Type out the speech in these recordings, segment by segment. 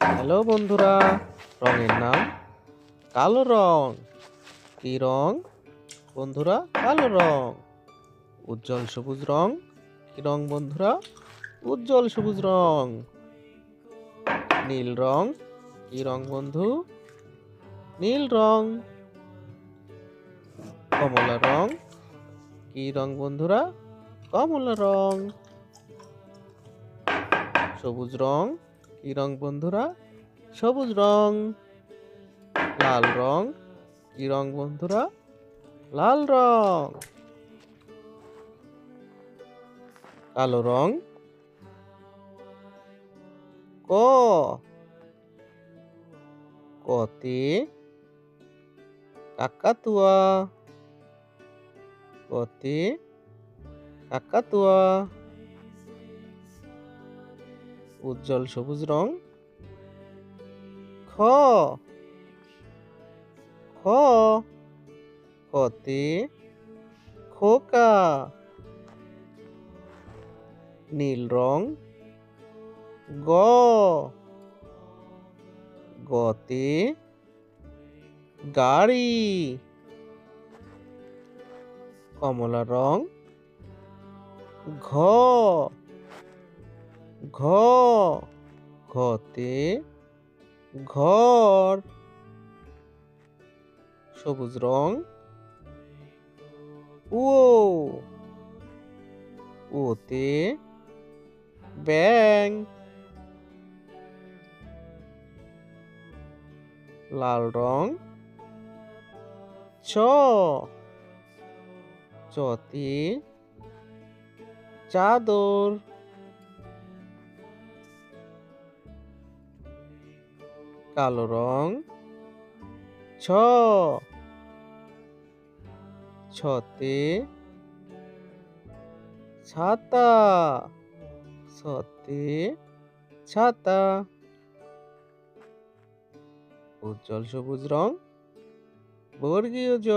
Hello বন্ধুরা, রঙের নাম কালো রং। কি রং? বন্ধুরা, কালো রং। উজ্জ্বল সবুজ রং। কি রং বন্ধুরা? উজ্জ্বল সবুজ রং। নীল রং। কি রং বন্ধু? নীল রং। কমলা রং। কি রং বন্ধুরা? কমলা রং। সবুজ রং। কি রং বন্ধুরা? সবুজ রং, লাল রং। কি রং বন্ধুরা, লাল রং। কালো রং। ক। কতে কাকাতুয়া। কতে কাকাতুয়া। উজ্জ্বল সবুজ রং। খ। খ। খতে খোকা। নীল রং। গ। গতে গাড়ি। কমলা রং। ঘ। ঘ ঘতে ঘর। সবুজ রং ও। ওতে ব্যাং লাল রং চ। চতে চাদর। কালো রং। ছ। ছতে ছাতা। ছতে ছাতা। উজ্জ্বল সবুজ রং। বর্গীয় জ।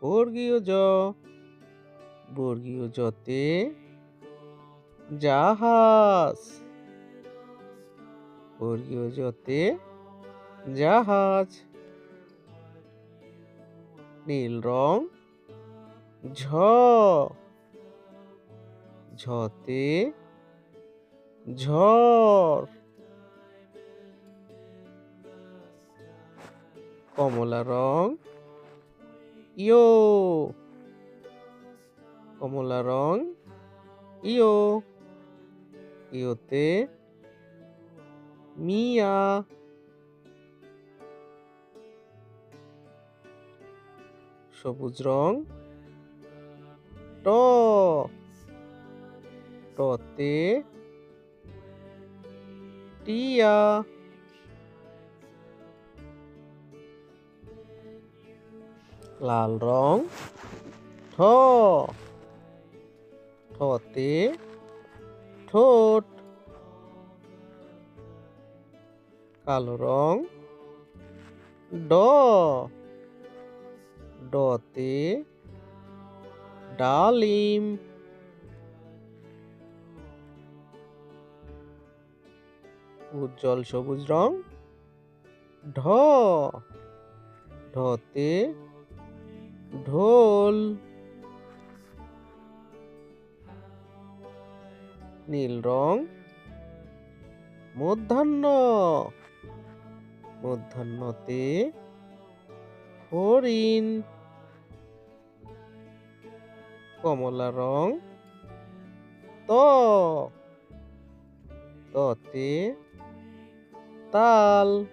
বর্গীয় জ। বর্গীয় জতে জাহাজ। বর্গীয় জতে জাহাজ। নীল রং, ঝ। ঝতে ঝড়। কমলা রং, ইয়ো। কমলা রং, ইয়ো। ইয়োতে মিয়া সবুজ রং। ট। টতে টিয়া। লাল রং। ঠ। ঠতে ঠোঁট। কালো রং। ড। ডতে ডালিম। উজ্জ্বল সবুজ রং। ঢ। ঢতে ঢোল। নীল রং। মধ্যাহ্ন। মধ্যাহ্নতে হরিণ। কমলা রং ত। ততে তাল।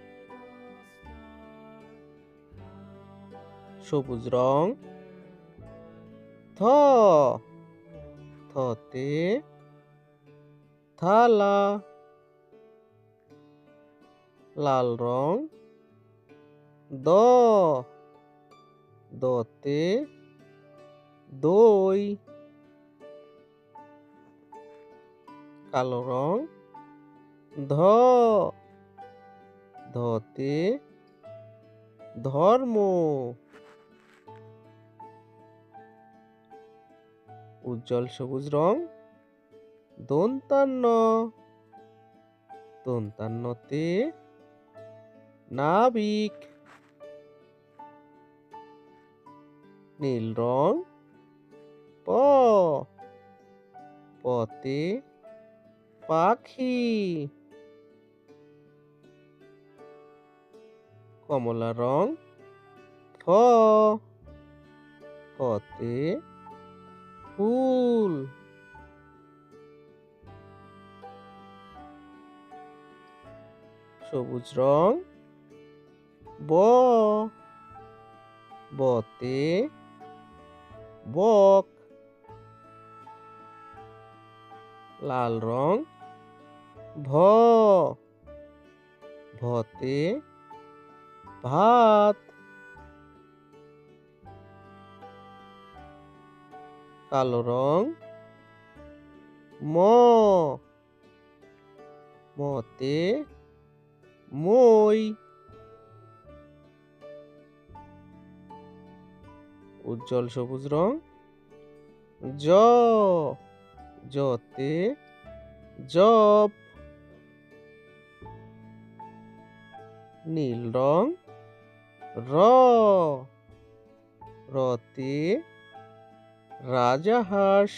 সবুজ রং থ। থতে থালা। লাল রং। দ দতে। দই। কালো রং। ধ। ধতে। ধর্ম। উজ্জ্বল সবুজ রং। দন্তান্ন। দন্তান্নতে নাবিক। নীল রং। প। পতে পাখি। কমলা রং। ফ ফতে ফুল। সবুজ রং। ব বতে বক লাল রং ভ ভতে ভাত কালো রং ম মতে মই উজ্জ্বল সবুজ রং। জ জতে জব নীল রং। র রতে রাজাহাঁস।